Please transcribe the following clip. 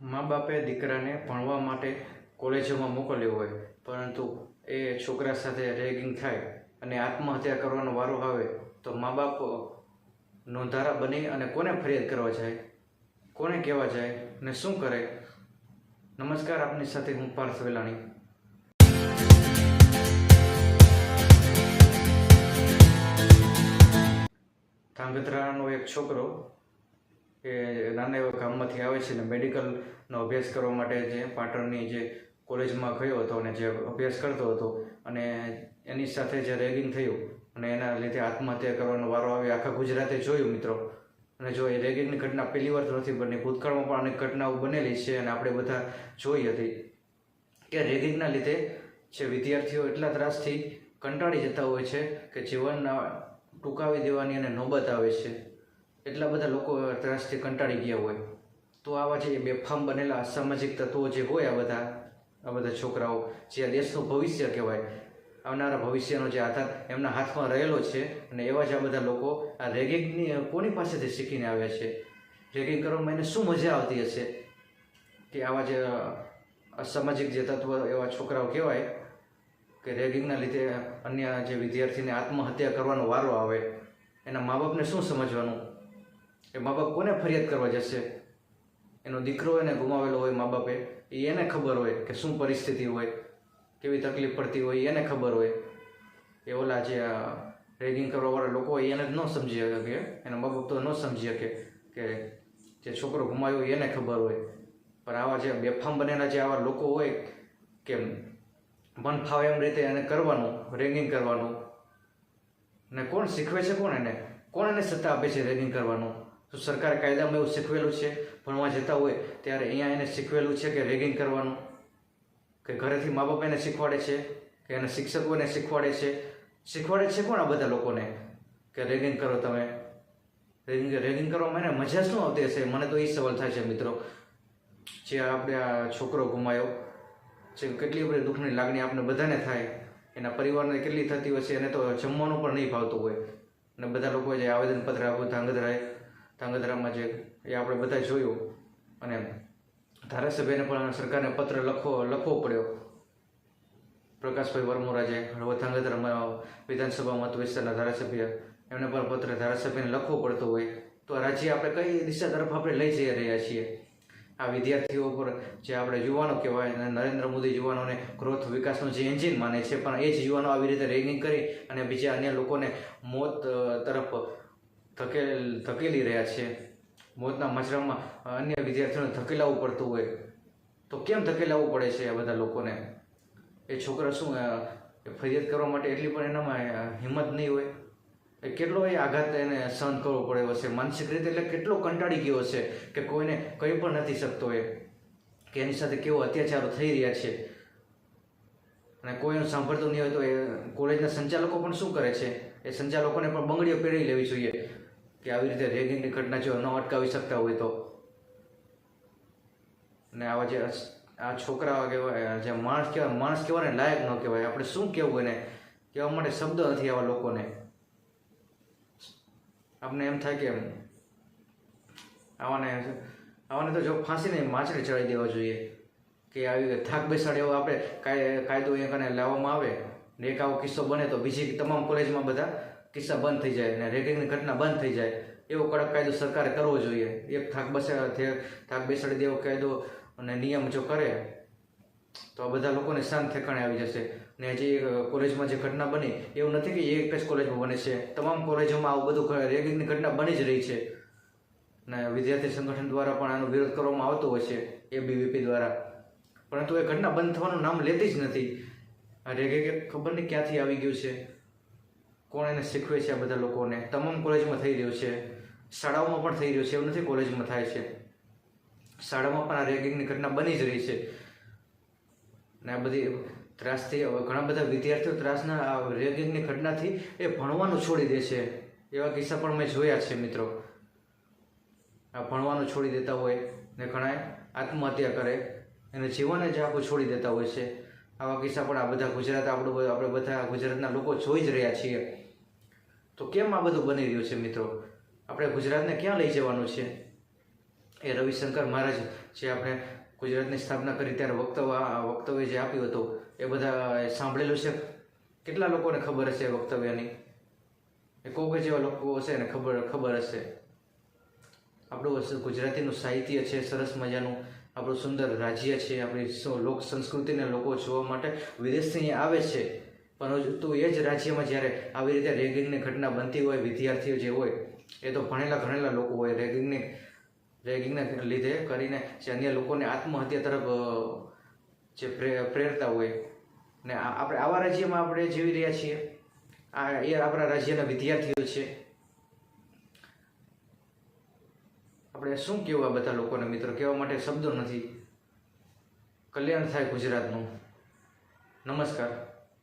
મા બાપે દીકરાને ભણવા માટે કોલેજોમાં મોકલ્યો હોય, પરંતુ એ છોકરા સાથે રેગિંગ થાય અને આત્મહત્યા કરવાનો વારો આવે, તો મા બાપ નોંધારા બની અને કોને ફરિયાદ કરવા જાય? કોને કહેવા જાય ને શું કરે? નમસ્કાર, આપની સાથે હું પાર્થ વેલાણી. ધાંગધ્રાનો એક છોકરો એ નાના એવા ગામમાંથી આવે છે ને મેડિકલનો અભ્યાસ કરવા માટે જે પાટણની જે કોલેજમાં ગયો હતો અને જે અભ્યાસ કરતો હતો અને એની સાથે જે રેગિંગ થયું અને એના લીધે આત્મહત્યા કરવાનો વારો આવ્યો. આખા ગુજરાતે જોયું મિત્રો. અને જો એ રેગિંગની ઘટના પહેલી વાર તો નથી બની, ભૂતકાળમાં પણ અનેક ઘટનાઓ બનેલી છે અને આપણે બધા જોઈ હતી કે રેગિંગના લીધે જે વિદ્યાર્થીઓ એટલા ત્રાસથી કંટાળી જતા હોય છે કે જીવનના ટૂંકાવી દેવાની અને નોબત આવે છે. એટલા બધા લોકો ત્રાસથી કંટાળી ગયા હોય. તો આવા જે બેફામ બનેલા અસામાજિક તત્વો જે હોય આ બધા આ બધા છોકરાઓ, જે આ દેશનું ભવિષ્ય કહેવાય, આવનારા ભવિષ્યનો જે આધાર એમના હાથમાં રહેલો છે અને એવા જ આ બધા લોકો આ રેગિંગની કોની પાસેથી શીખીને આવ્યા છે? રેગિંગ કરવામાં એને શું મજા આવતી હશે? કે આવા જે અસામાજિક જે તત્વ એવા છોકરાઓ કહેવાય કે રેગિંગના લીધે અન્ય જે વિદ્યાર્થીને આત્મહત્યા કરવાનો વારો આવે, એના મા બાપને શું સમજવાનું? એ મા બાપ કોને ફરિયાદ કરવા જશે? એનો દીકરો એને ગુમાવેલો હોય મા બાપે, એ એને ખબર હોય કે શું પરિસ્થિતિ હોય, કેવી તકલીફ પડતી હોય એને ખબર હોય. એ ઓલા જે રેગિંગ કરવાવાળા લોકો હોય, એને જ ન સમજી શકે એના મા બાપ તો ન સમજી શકે કે જે છોકરો ગુમાવ્યો એને ખબર હોય. પણ આવા જે બેફામ બનેલા જે આવા લોકો હોય કે મન ફાવે એમ રીતે એને કરવાનું રેગિંગ કરવાનું. ને કોણ શીખવે છે કોણ એને? કોણ એને સત્તા આપે છે રેગિંગ કરવાનું? તો સરકારે કાયદામાં એવું શીખવેલું છે, ભણવા જતા હોય ત્યારે અહીંયા એને શીખવેલું છે કે રેગિંગ કરવાનું. કે ઘરેથી મા બાપ એને શીખવાડે છે, કે એના શિક્ષકો એને શીખવાડે છે. શીખવાડે છે કોણ આ બધા લોકોને? કે રેગિંગ કરો તમે. રેગિંગ રેગિંગ કરવામાં એને મજા શું આવતી હશે? મને તો એ સવાલ થાય છે મિત્રો. જે આપણે આ છોકરો ગુમાયો, જે કેટલી બધી દુઃખની લાગણી આપણે બધાને થાય, એના પરિવારને કેટલી થતી હોય છે, એને તો જમવાનું પણ નહીં ભાવતું હોય. અને બધા લોકો જે આવેદનપત્ર આપ્યું, ધાંગધ્રાએ ધાંગધ્રામાં જે એ આપણે બધા જોયું અને ધારાસભ્યને પણ સરકારને પત્ર લખવો લખવો પડ્યો. પ્રકાશભાઈ વરમોરાજે ધાંગધ્રામાં વિધાનસભા મત વિસ્તારના ધારાસભ્ય, એમને પણ પત્ર ધારાસભ્યને લખવો પડતો હોય. તો રાજ્ય આપણે કઈ દિશા તરફ આપણે લઈ જઈ રહ્યા છીએ? આ વિદ્યાર્થીઓ પર જે આપણે યુવાનો કહેવાય નરેન્દ્ર મોદી યુવાનોને ગ્રોથ વિકાસનું જે એન્જિન માને છે, પણ એ જ યુવાનો આવી રીતે રેગિંગ કરી અને બીજા અન્ય લોકોને મોત તરફ ધકેલ, ધકેલી રહ્યા છે. મોતના મચરામાં અન્ય વિદ્યાર્થીઓને ધકેલાવવું પડતું હોય. તો કેમ ધકેલાવવું પડે છે આ બધા લોકોને? એ છોકરા શું ફરિયાદ કરવા માટે એટલી પણ એનામાં હિંમત નહીં હોય? એ કેટલો એ આઘાત એને સહન કરવો પડ્યો હશે? માનસિક રીતે એટલે કેટલો કંટાળી ગયો હશે કે કોઈને કહી પણ નથી શકતો એ? કે એની સાથે કેવો અત્યાચારો થઈ રહ્યા છે? અને કોઈ એનું સાંભળતું નહીં હોય તો એ કોલેજના સંચાલકો પણ શું કરે છે? એ સંચાલકોને પણ બંગડીઓ પહેરી લેવી જોઈએ. કે આવી રીતે રેગિંગની ઘટના જો ન અટકાવી શકતા હોય તો. અને આવા જે આ છોકરા કહેવાય જે માણસ કહેવાય, માણસ કહેવાને લાયક ન કહેવાય. આપણે શું કહેવું એને? કહેવા માટે શબ્દ નથી આવા લોકોને. આપણે એમ થાય કે આવાને આવાને તો જો ફાંસીને માછલી ચડાવી દેવા જોઈએ. કે આવી થાક બેસાડે એવો આપણે કાય- કાયદો કને લાવવામાં આવે. ને એક આવો કિસ્સો બને તો બીજી તમામ કોલેજમાં બધા કિસ્સા બંધ થઈ જાય અને રેગિંગની ઘટના બંધ થઈ જાય, એવો કડક કાયદો સરકારે કરવો જોઈએ. એક થાક બસે થાક બેસાડી દેવો કાયદો અને નિયમ જો કરે, તો આ બધા લોકોને શાંત ઠેકાણે આવી જશે. ને જે કોલેજમાં જે ઘટના બની, એવું નથી કે એક જ કોલેજમાં બને છે. તમામ કોલેજોમાં આવું બધું રેગિંગની ઘટના બની જ રહી છે. ને વિદ્યાર્થી સંગઠન દ્વારા પણ આનો વિરોધ કરવામાં આવતો હોય છે એબીવીપી દ્વારા. પરંતુ એ ઘટના બંધ થવાનું નામ લેતી જ નથી. આ રેગિંગ ખબર નહીં ક્યાંથી આવી ગયું છે. કોણ એને શીખવે છે આ બધા લોકોને? તમામ કોલેજમાં થઈ રહ્યું છે. શાળાઓમાં પણ થઈ રહ્યું છે. એવું નથી કોલેજમાં થાય છે. શાળામાં પણ આ રેગિંગની ઘટના બની જ રહી છે. ને આ બધી ત્રાસથી ઘણા બધા વિદ્યાર્થીઓ ત્રાસના આ રેગિંગની ઘટનાથી એ ભણવાનું છોડી દે છે. એવા કિસ્સા પણ મેં જોયા છે, મિત્રો. આ ભણવાનું છોડી દેતા હોય ને ઘણા આત્મહત્યા કરે. એને જીવન જ આખું છોડી દેતા હોય છે. આવા કિસ્સા પણ આ બધા ગુજરાત, આપણું આપણે બધા ગુજરાતના લોકો જોઈ જ રહ્યા છીએ. તો કેમ આ બધું બની રહ્યું છે મિત્રો? આપણે ગુજરાતને ક્યાં લઈ જવાનું છે? એ રવિશંકર મહારાજ જે આપણે ગુજરાતની સ્થાપના કરી ત્યારે વક્તવ્ય વક્તવ્ય જે આપ્યું હતું, એ બધા સાંભળેલું છે? કેટલા લોકોને ખબર હશે વક્તવ્યની? એ કોક જેવા લોકો હશે ને ખબર ખબર હશે. આપણું ગુજરાતીનું સાહિત્ય છે, સરસ મજાનું. આપણું સુંદર રાજ્ય છે, આપણી લોક સંસ્કૃતિને લોકો જોવા માટે વિદેશથી અહીંયા આવે છે. પરંતુ એ જ રાજ્યમાં જ્યારે આવી રીતે રેગિંગની ઘટના બનતી હોય, વિદ્યાર્થીઓ જે હોય, એ તો ભણેલા ઘણેલા લોકો હોય. રેગિંગની, રેગિંગને લીધે કરીને જે અન્ય લોકોને આત્મહત્યા તરફ જે પ્રે- પ્રેરતા હોય ને આપણે આવા રાજ્યમાં આપણે જીવી રહ્યા છીએ. આ, એ આપણા રાજ્યના વિદ્યાર્થીઓ છે. આપણે શું કહેવું બધા લોકોને મિત્રો? કહેવા માટે શબ્દો નથી. કલ્યાણ થાય ગુજરાતનું. નમસ્કાર.